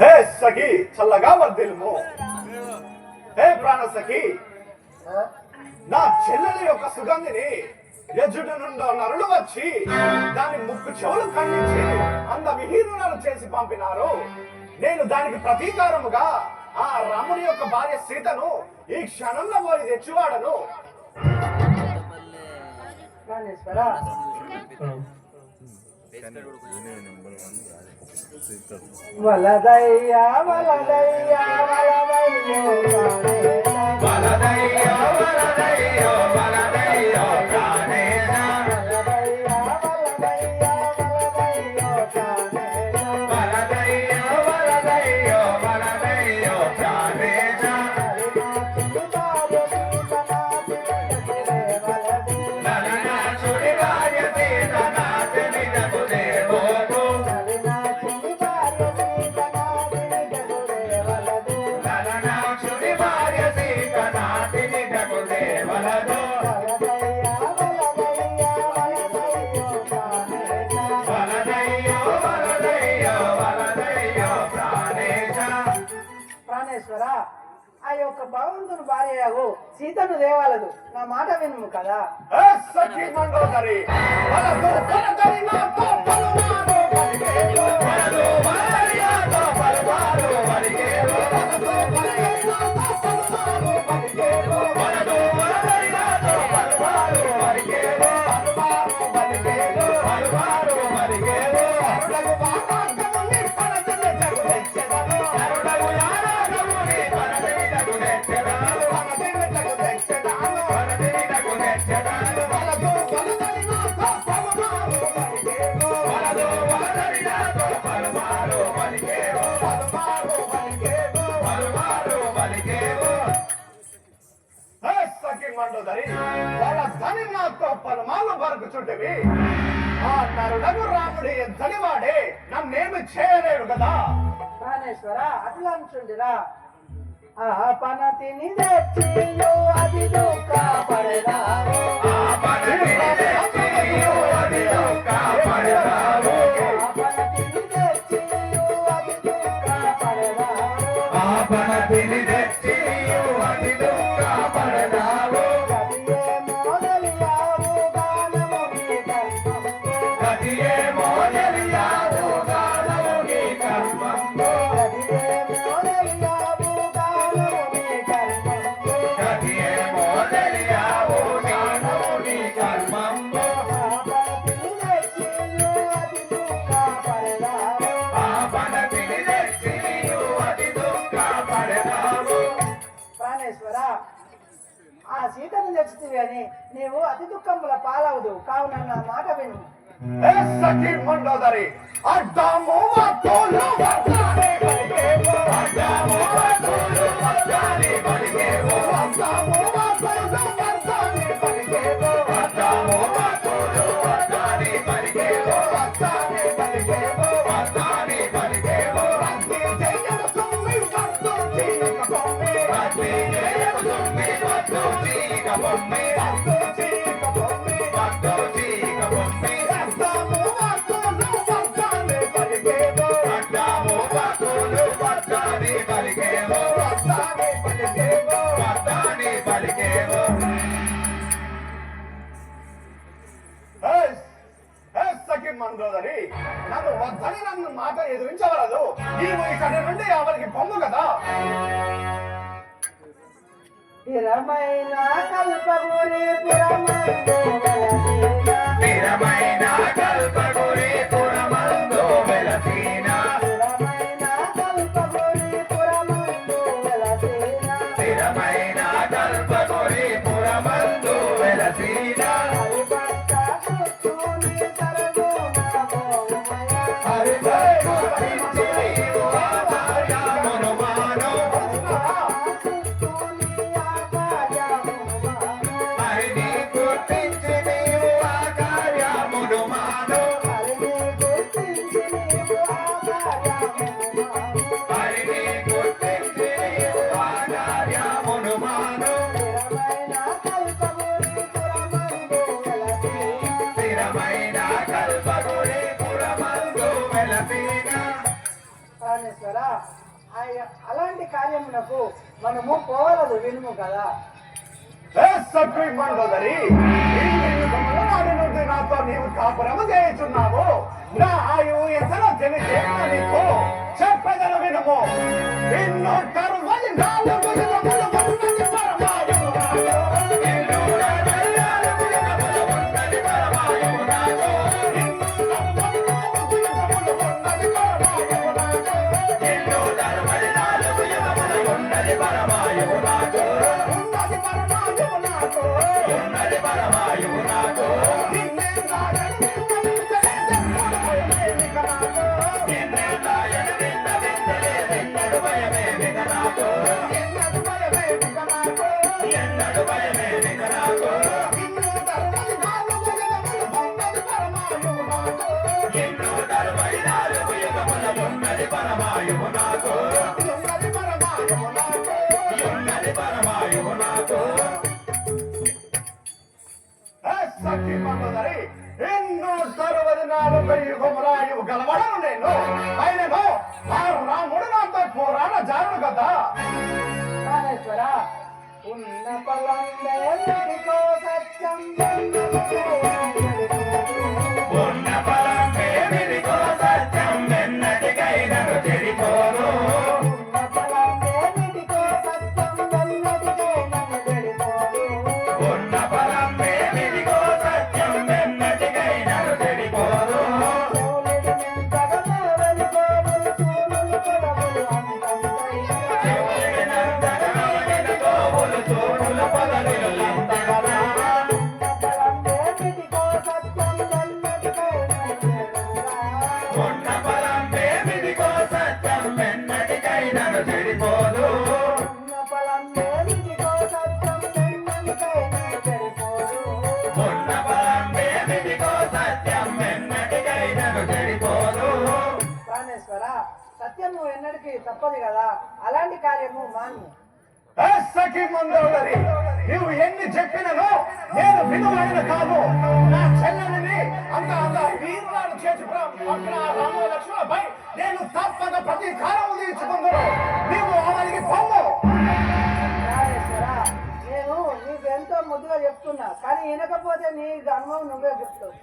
హే సఖి చల్లగా వర్దిల్ము హే ప్రాణ సఖి నా చెల్లెలి యొక్క సుగంధిని యజుడు నుండో నరులు వచ్చి దాని ముక్కు చెవులు ఖండించి అంద విహీనులను చేసి పంపినారు. నేను దానికి ప్రతీకారముగా ఆ రాముని యొక్క భార్య సీతను ఈ క్షణంలో పోయి తెచ్చివాడను. వలదయ్యా వలదయ్యా వలదయ్యో. ప్రాణేశ్వర ఆ యొక్క భగవంతుని భార్యయాగు సీతను దేవాలదు నా మాట విను కదా సఖీ సఖి మండోదరి బరుకుచుంటివి ఆ నరుడగు రాముడి ధనివాడే నన్నేమి చేయలేడు కదా? ప్రాణేశ్వర అట్లా అంటుండిరా ఆ పనతిని తెచ్చియో అది దుఃఖ పడదాము ఆ ఆ సీతను తెచ్చితివి అని నీవు అతి దుఃఖముల పాలవదు. కావున నా మాట విను. సఖీ మండోదరి అడ్డాము సఖి మండోదరి నన్ను వద్దని నన్ను మాట ఎదురించవలదు. నీవు ఇక్కడి నుండి ఎవరికి పొమ్ము కదా? స్థిరమైన వెలసిన. స్థిరమైన అలాంటి కార్యమునకు మనము పోవలదు వినుము కదా. ఏ సఖి నుండి నాతో నీవు కాపురము చేయుచున్నావు. నా ఆయువు ఎసర తెలిసే నీకు చెప్పగల వినము. ఎన్నో తరువది నాలుగు సఖి ఎన్నో తరువది నాలుగై యుగమురాయువు గలవడను నేను. అయినను ఆ రాముడు నాతో పోరాడ జారుడు కదా. ప్రాణేశ్వర ఉన్న పలందే సత్యం. ఎన్నటికీ తప్పదు కదా? అలాంటి కార్యము మాను ఏ సఖి మందోదరి నువ్వు ఎన్ని చెప్పినను నేను వినువైన కాదు. నా చెల్లెలిని అంత అంత వీరులను చేసి పక్కన రామ లక్ష్మణపై నేను తప్పక ప్రతీకారం తీర్చుకుందును నీవు అవరికి పొమ్ము. నేను నీకు ఎంతో ముద్దుగా చెప్తున్నా కానీ వినకపోతే నీ అనుభవం నువ్వే చెప్తావు